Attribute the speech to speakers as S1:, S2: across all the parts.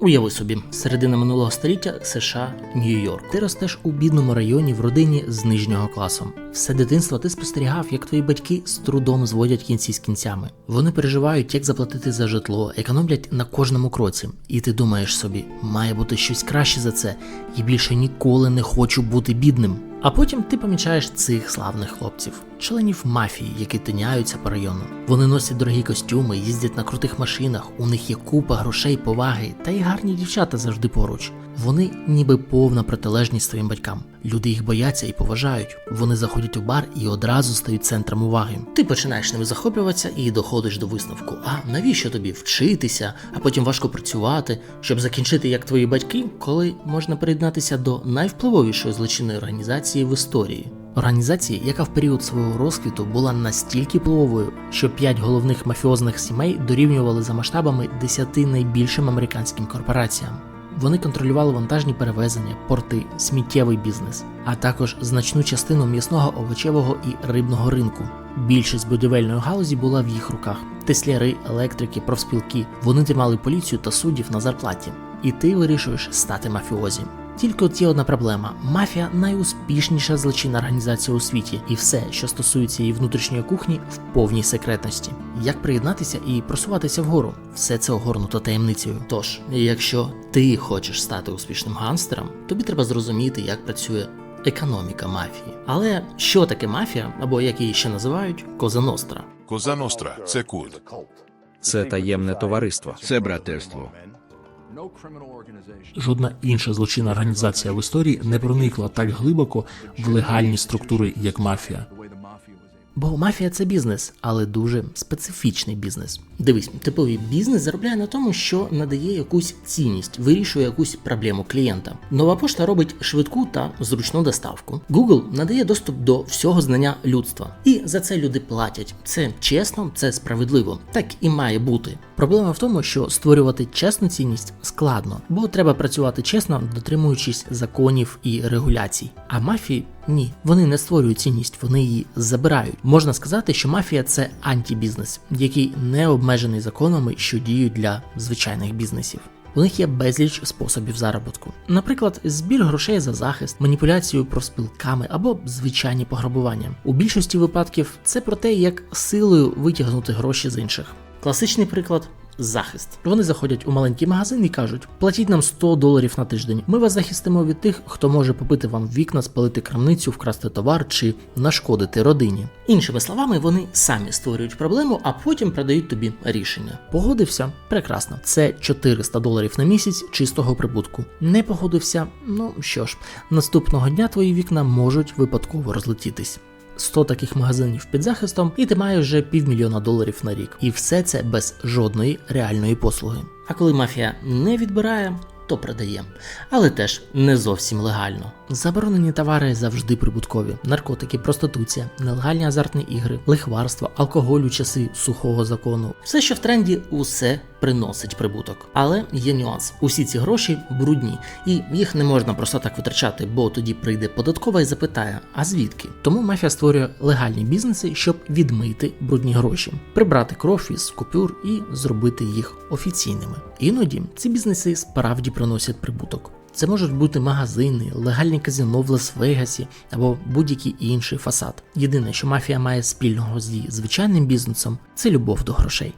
S1: Уяви собі, середина минулого століття США, Нью-Йорк. Ти ростеш у бідному районі в родині з нижнього класу. Все дитинство ти спостерігав, як твої батьки з трудом зводять кінці з кінцями. Вони переживають, як заплатити за житло, економлять на кожному кроці. І ти думаєш собі, має бути щось краще за це, і більше ніколи не хочу бути бідним. А потім ти помічаєш цих славних хлопців, членів мафії, які тиняються по району. Вони носять дорогі костюми, їздять на крутих машинах, у них є купа грошей, поваги, та й гарні дівчата завжди поруч. Вони ніби повна протилежність своїм батькам. Люди їх бояться і поважають. Вони заходять у бар і одразу стають центром уваги. Ти починаєш ними захоплюватися і доходиш до висновку. А навіщо тобі вчитися, а потім важко працювати, щоб закінчити як твої батьки, коли можна приєднатися до найвпливовішої злочинної організації в історії. Організації, яка в період свого розквіту була настільки впливовою, що п'ять головних мафіозних сімей дорівнювали за масштабами десяти найбільшим американським корпораціям. Вони контролювали вантажні перевезення, порти, сміттєвий бізнес, а також значну частину м'ясного, овочевого і рибного ринку. Більшість будівельної галузі була в їх руках: тесляри, електрики, профспілки. Вони тримали поліцію та суддів на зарплаті. І ти вирішуєш стати мафіозі. Тільки от є одна проблема: мафія найуспішніша злочинна організація у світі, і все, що стосується її внутрішньої кухні, в повній секретності. Як приєднатися і просуватися вгору? Все це огорнуто таємницею. Тож, якщо ти хочеш стати успішним гангстером, тобі треба зрозуміти, як працює економіка мафії. Але що таке мафія, або як її ще називають, Коза Ностра?
S2: Коза Ностра це культ.
S3: Це таємне товариство.
S4: Це братерство.
S5: Жодна інша злочинна організація в історії не проникла так глибоко в легальні структури, як мафія.
S1: Бо мафія це бізнес, але дуже специфічний бізнес. Дивись, типовий бізнес заробляє на тому, що надає якусь цінність, вирішує якусь проблему клієнта. Нова пошта робить швидку та зручну доставку. Google надає доступ до всього знання людства, і за це люди платять. Це чесно, це справедливо. Так і має бути. Проблема в тому, що створювати чесну цінність складно, бо треба працювати чесно, дотримуючись законів і регуляцій. А мафії ні, вони не створюють цінність, вони її забирають. Можна сказати, що мафія це антібізнес, який не обмежений законами, що діють для звичайних бізнесів. У них є безліч способів заробітку. Наприклад, збір грошей за захист, маніпуляцію профспілками або звичайні пограбування. У більшості випадків це про те, як силою витягнути гроші з інших. Класичний приклад. Захист. Вони заходять у маленький магазин і кажуть: платіть нам 100 доларів на тиждень. Ми вас захистимо від тих, хто може побити вам вікна, спалити крамницю, вкрасти товар чи нашкодити родині. Іншими словами, вони самі створюють проблему, а потім продають тобі рішення. Погодився? Прекрасно. Це 400 доларів на місяць чистого прибутку. Не погодився? Ну що ж, наступного дня твої вікна можуть випадково розлетітись. 100 таких магазинів під захистом, і ти маєш вже півмільйона доларів на рік. І все це без жодної реальної послуги. А коли мафія не відбирає, то продає. Але теж не зовсім легально. Заборонені товари завжди прибуткові: наркотики, проституція, нелегальні азартні ігри, лихварство, алкоголь у часи сухого закону. Все, що в тренді, усе приносить прибуток. Але є нюанс: усі ці гроші брудні, і їх не можна просто так витрачати, бо тоді прийде податкова і запитає: а звідки? Тому мафія створює легальні бізнеси, щоб відмити брудні гроші, прибрати кров із купюр і зробити їх офіційними. Іноді ці бізнеси справді приносять прибуток. Це можуть бути магазини, легальні казино в Лас-Вегасі або будь-який інший фасад. Єдине, що мафія має спільного з її звичайним бізнесом, це любов до грошей.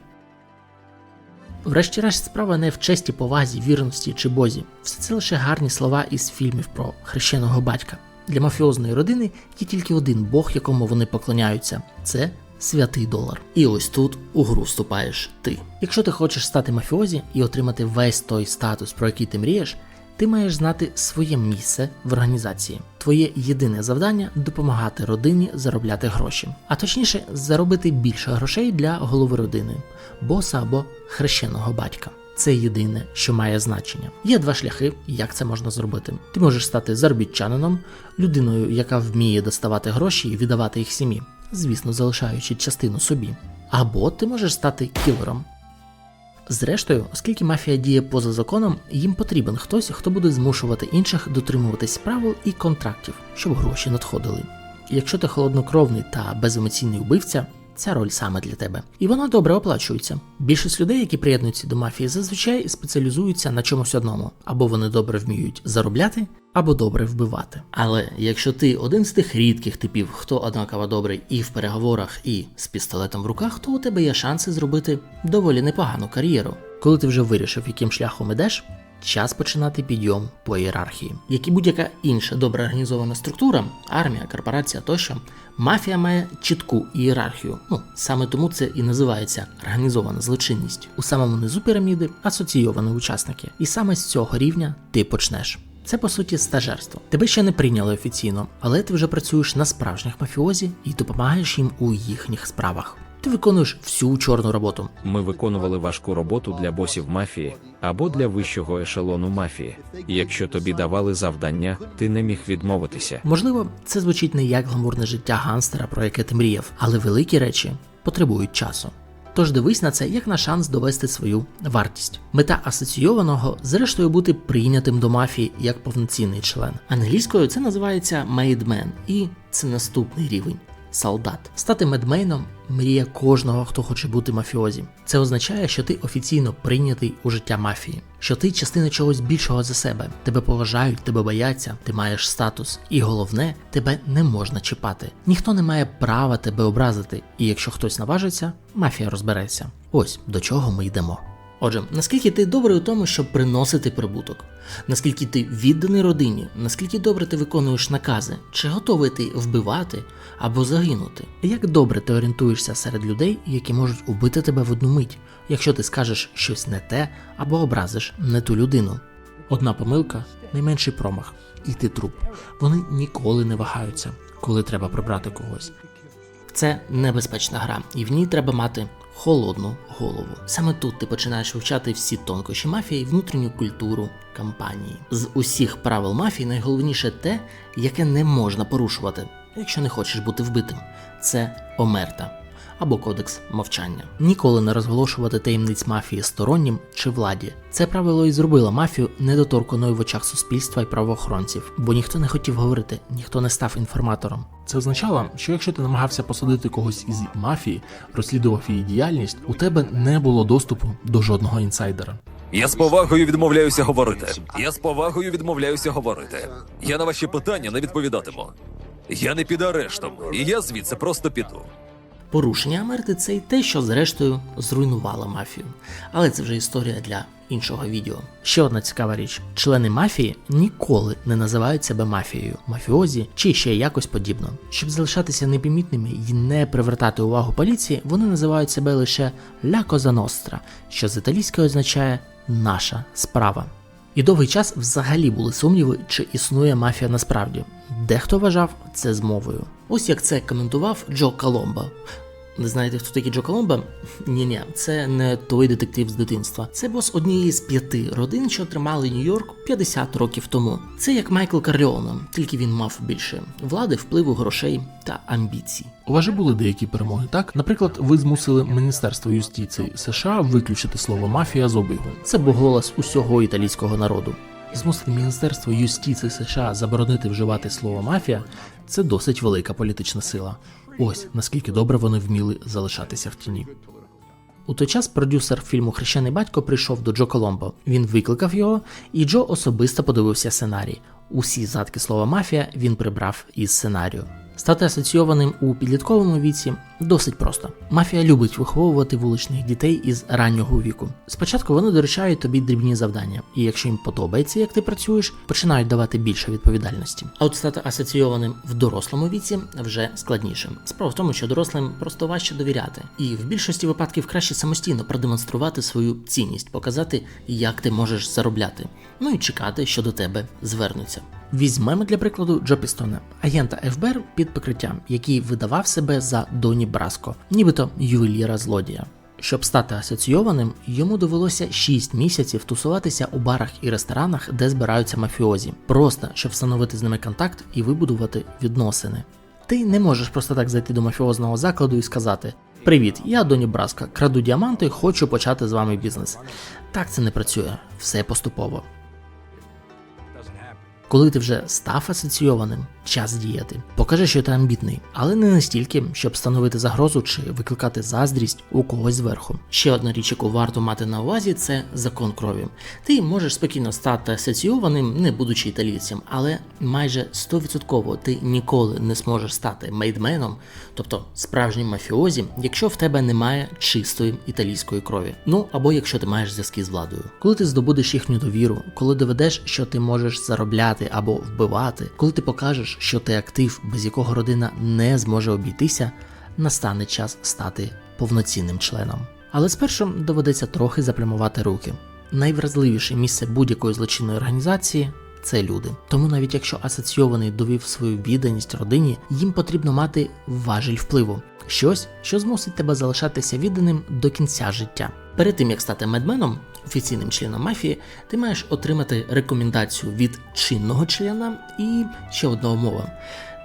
S1: Врешті-решт, справа не в честі, повазі, вірності чи бозі. Все це лише гарні слова із фільмів про хрещеного батька. Для мафіозної родини є тільки один бог, якому вони поклоняються це святий долар. І ось тут у гру вступаєш ти. Якщо ти хочеш стати мафіозі і отримати весь той статус, про який ти мрієш, ти маєш знати своє місце в організації. Твоє єдине завдання допомагати родині заробляти гроші, а точніше, заробити більше грошей для голови родини, боса або хрещеного батька. Це єдине, що має значення. Є два шляхи, як це можна зробити. Ти можеш стати заробітчанином, людиною, яка вміє доставати гроші і віддавати їх сім'ї, звісно, залишаючи частину собі. Або ти можеш стати кілером. Зрештою, оскільки мафія діє поза законом, їм потрібен хтось, хто буде змушувати інших дотримуватись правил і контрактів, щоб гроші надходили. Якщо ти холоднокровний та беземоційний вбивця, ця роль саме для тебе. І вона добре оплачується. Більшість людей, які приєднуються до мафії, зазвичай спеціалізуються на чомусь одному, або вони добре вміють заробляти, або добре вбивати. Але якщо ти один з тих рідких типів, хто однаково добрий і в переговорах, і з пістолетом в руках, то у тебе є шанси зробити доволі непогану кар'єру. Коли ти вже вирішив, яким шляхом ідеш, час починати підйом по ієрархії. Як і будь-яка інша добре організована структура, армія, корпорація тощо, мафія має чітку ієрархію. Ну саме тому це і називається організована злочинність. У самому низу піраміди асоційовані учасники, і саме з цього рівня ти почнеш. Це по суті стажерство. Тебе ще не прийняли офіційно, але ти вже працюєш на справжніх мафіозі і допомагаєш їм у їхніх справах. Ти виконуєш всю чорну роботу,
S3: Ми виконували важку роботу для босів мафії або для вищого ешелону мафії. І якщо тобі давали завдання, ти не міг відмовитися.
S1: Можливо, це звучить не як гламурне життя ганстера, про яке ти мріяв, але великі речі потребують часу. Тож дивись на це як на шанс довести свою вартість. Мета асоційованого, зрештою, бути прийнятим до мафії як повноцінний член. Англійською це називається made man, і це наступний рівень. Солдат. Стати медмейном мрія кожного, хто хоче бути мафіозі. Це означає, що ти офіційно прийнятий у життя мафії, що ти частина чогось більшого за себе. Тебе поважають, тебе бояться, ти маєш статус. І головне, тебе не можна чіпати. Ніхто не має права тебе образити, і якщо хтось наважиться, мафія розбереться. Ось до чого ми йдемо. Отже, наскільки ти добрий у тому, щоб приносити прибуток, наскільки ти відданий родині, наскільки добре ти виконуєш накази, чи готовий ти вбивати або загинути? Як добре ти орієнтуєшся серед людей, які можуть убити тебе в одну мить, якщо ти скажеш щось не те або образиш не ту людину?
S5: Одна помилка найменший промах, і ти труп. Вони ніколи не вагаються, коли треба прибрати когось.
S1: Це небезпечна гра, і в ній треба мати холодну голову. Саме тут ти починаєш вивчати всі тонкощі мафії і внутрішню культуру компанії. З усіх правил мафії найголовніше те, яке не можна порушувати, якщо не хочеш бути вбитим. Це омерта. Або кодекс мовчання. Ніколи не розголошувати таємниць мафії стороннім чи владі. Це правило і зробило мафію недоторканою в очах суспільства і правоохоронців, бо ніхто не хотів говорити, ніхто не став інформатором.
S5: Це означало, що якщо ти намагався посадити когось із мафії, розслідував її діяльність, у тебе не було доступу до жодного інсайдера.
S4: Я з повагою відмовляюся говорити. Я з повагою відмовляюся говорити. Я на ваші питання не відповідатиму. Я не під арештом, і я звідси просто піду.
S1: Порушення Амерти це й те, що зрештою зруйнувало мафію. Але це вже історія для іншого відео. Ще одна цікава річ: члени мафії ніколи не називають себе мафією, мафіозі чи ще якось подібно. Щоб залишатися непомітними і не привертати увагу поліції, вони називають себе лише «Ля Коза Ностра», що з італійської означає наша справа. І довгий час взагалі були сумніви, чи існує мафія насправді. Дехто вважав це змовою. Ось як це коментував Джо Коломбо. Ви знаєте, хто такий Джо Коломбо? Ні-ні, це не той детектив з дитинства. Це бос однієї з п'яти родин, що тримали Нью-Йорк 50 років тому. Це як Майкл Карлеоне, тільки він мав більше влади, впливу, грошей та амбіцій.
S5: У вас же були деякі перемоги, так? Наприклад, ви змусили Міністерство юстиції США виключити слово мафія з обігу.
S1: Це був голос усього італійського народу.
S5: Змусити Міністерство юстиції США заборонити вживати слово мафія це досить велика політична сила. Ось наскільки добре вони вміли залишатися в тіні.
S1: У той час продюсер фільму Хрещений батько прийшов до Джо Коломбо. Він викликав його, і Джо особисто подивився сценарій. Усі задки слова мафія він прибрав із сценарію. Стати асоційованим у підлітковому віці досить просто. Мафія любить виховувати вуличних дітей із раннього віку. Спочатку вони доручають тобі дрібні завдання, і якщо їм подобається, як ти працюєш, починають давати більше відповідальності. А от стати асоційованим в дорослому віці вже складніше. Справа в тому, що дорослим просто важче довіряти, і в більшості випадків краще самостійно продемонструвати свою цінність, показати, як ти можеш заробляти, ну і чекати, що до тебе звернуться. Візьмемо для прикладу Джо Пістона, агента ФБР під прикриттям, який видавав себе за Доні Браско, нібито ювеліра злодія. Щоб стати асоційованим, йому довелося 6 місяців тусуватися у барах і ресторанах, де збираються мафіозі, просто щоб встановити з ними контакт і вибудувати відносини. Ти не можеш просто так зайти до мафіозного закладу і сказати: Привіт, я Доні Браско, краду діаманти, хочу почати з вами бізнес. Так це не працює, все поступово. Коли ти вже став асоційованим, час діяти. Покажи, що ти амбітний, але не настільки, щоб становити загрозу чи викликати заздрість у когось зверху. Ще одна річ, яку варто мати на увазі, це закон крові. Ти можеш спокійно стати асоційованим, не будучи італійцем, але майже 100% ти ніколи не зможеш стати мейдменом, тобто справжнім мафіозі, якщо в тебе немає чистої італійської крові. Ну або якщо ти маєш зв'язки з владою. Коли ти здобудеш їхню довіру, коли доведеш, що ти можеш заробляти або вбивати, коли ти покажеш, що ти актив, без якого родина не зможе обійтися, настане час стати повноцінним членом. Але спершу доведеться трохи заплямувати руки. Найвразливіше місце будь-якої злочинної організації це люди. Тому навіть якщо асоційований довів свою відданість родині, їм потрібно мати важіль впливу, щось, що змусить тебе залишатися відданим до кінця життя. Перед тим як стати медменом, офіційним членом мафії, ти маєш отримати рекомендацію від чинного члена і ще одна умова.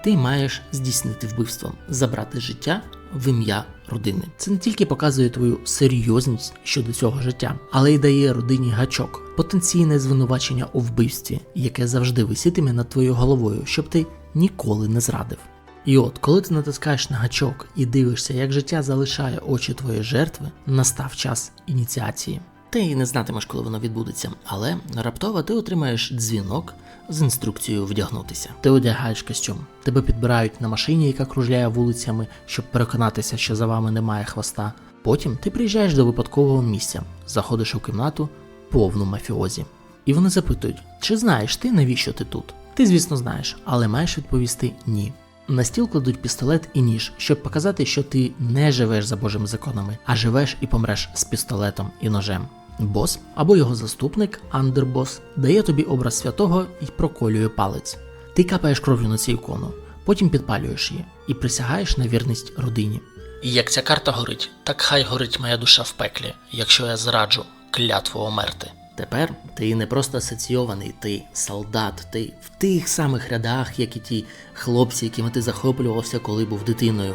S1: Ти маєш здійснити вбивство, забрати життя в ім'я родини. Це не тільки показує твою серйозність щодо цього життя, але й дає родині гачок, потенційне звинувачення у вбивстві, яке завжди висітиме над твоєю головою, щоб ти ніколи не зрадив. І от, коли ти натискаєш на гачок і дивишся, як життя залишає очі твоєї жертви, настав час ініціації. Ти не знатимеш, коли воно відбудеться, але раптово ти отримаєш дзвінок з інструкцією вдягнутися. Ти одягаєш костюм, тебе підбирають на машині, яка кружляє вулицями, щоб переконатися, що за вами немає хвоста. Потім ти приїжджаєш до випадкового місця, заходиш у кімнату повну мафіозі. І вони запитують, чи знаєш ти, навіщо ти тут? Ти, звісно, знаєш, але маєш відповісти ні. На стіл кладуть пістолет і ніж, щоб показати, що ти не живеш за Божими законами, а живеш і помреш з пістолетом і ножем. Бос або його заступник, андербос, дає тобі образ святого і проколює палець. Ти капаєш кров'ю на цю ікону, потім підпалюєш її і присягаєш на вірність родині. І як ця карта горить, так хай горить моя душа в пеклі, якщо я зраджу клятву омерти. Тепер ти не просто асоційований, ти солдат, ти в тих самих рядах, як і ті хлопці, якими ти захоплювався, коли був дитиною.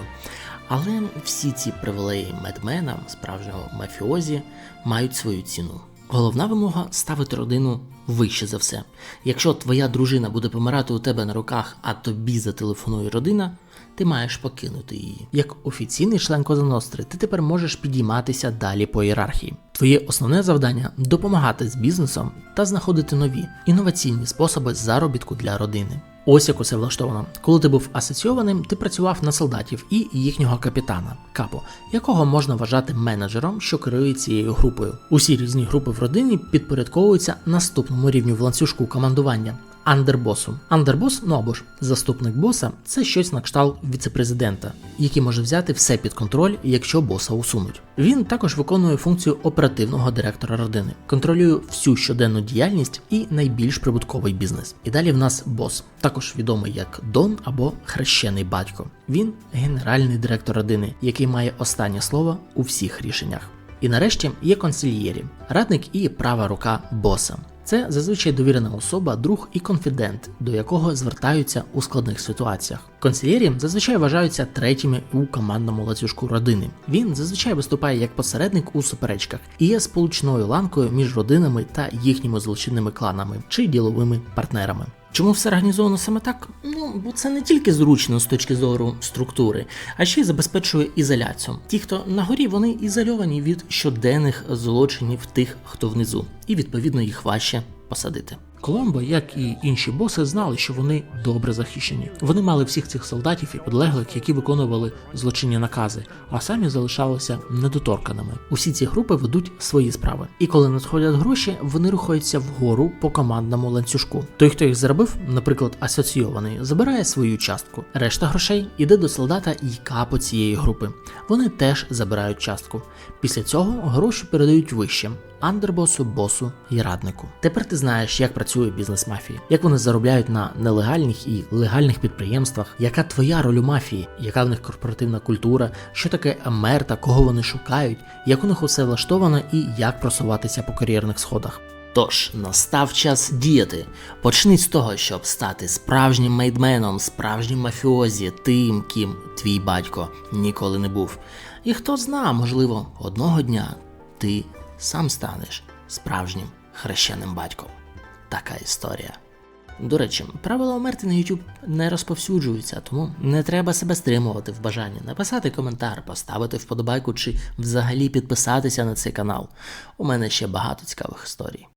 S1: Але всі ці привілеї медмена, справжнього мафіозі, мають свою ціну. Головна вимога ставити родину вище за все. Якщо твоя дружина буде помирати у тебе на руках, а тобі зателефонує родина, ти маєш покинути її. Як офіційний член Козаностри, ти тепер можеш підійматися далі по ієрархії. Твоє основне завдання допомагати з бізнесом та знаходити нові інноваційні способи заробітку для родини. Ось як усе влаштовано. Коли ти був асоційованим, ти працював на солдатів і їхнього капітана, капо, якого можна вважати менеджером, що керує цією групою. Усі різні групи в родині підпорядковуються наступному рівню в ланцюжку командування. Андербосу. Андербос, ну або ж заступник боса, це щось на кшталт віцепрезидента, який може взяти все під контроль, якщо боса усунуть. Він також виконує функцію оперативного директора родини, контролює всю щоденну діяльність і найбільш прибутковий бізнес. І далі в нас бос, також відомий як Дон або хрещений батько. Він генеральний директор родини, який має останнє слово у всіх рішеннях. І нарешті є консильєрі, радник і права рука боса. Це зазвичай довірена особа, друг і конфідент, до якого звертаються у складних ситуаціях. Консильєрі зазвичай вважаються третіми у командному ланцюжку родини. Він зазвичай виступає як посередник у суперечках і є сполучною ланкою між родинами та їхніми злочинними кланами чи діловими партнерами. Чому все організовано саме так? Ну, бо це не тільки зручно з точки зору структури, а ще й забезпечує ізоляцію. Ті, хто на горі, вони ізольовані від щоденних злочинів тих, хто внизу, і відповідно їх важче посадити.
S5: Коломбо, як і інші боси, знали, що вони добре захищені. Вони мали всіх цих солдатів і підлеглих, які виконували злочинні накази, а самі залишалися недоторканими. Усі ці групи ведуть свої справи. І коли надходять гроші, вони рухаються вгору по командному ланцюжку. Той, хто їх заробив, наприклад, асоційований, забирає свою частку. Решта грошей іде до солдата і капо цієї групи. Вони теж забирають частку. Після цього гроші передають вище. Андербосу, босу і раднику. Тепер ти знаєш, як працює бізнес мафії, як вони заробляють на нелегальних і легальних підприємствах, яка твоя роль у мафії, яка в них корпоративна культура, що таке емерта, кого вони шукають, як у них усе влаштовано і як просуватися по кар'єрних сходах.
S1: Тож настав час діяти. Почни з того, щоб стати справжнім мейдменом, справжнім мафіозі, тим, ким твій батько ніколи не був. І хто зна, можливо, одного дня ти сам станеш справжнім хрещеним батьком. Така історія. До речі, правила умерти на YouTube не розповсюджуються, тому не треба себе стримувати в бажанні написати коментар, поставити вподобайку чи взагалі підписатися на цей канал. У мене ще багато цікавих історій.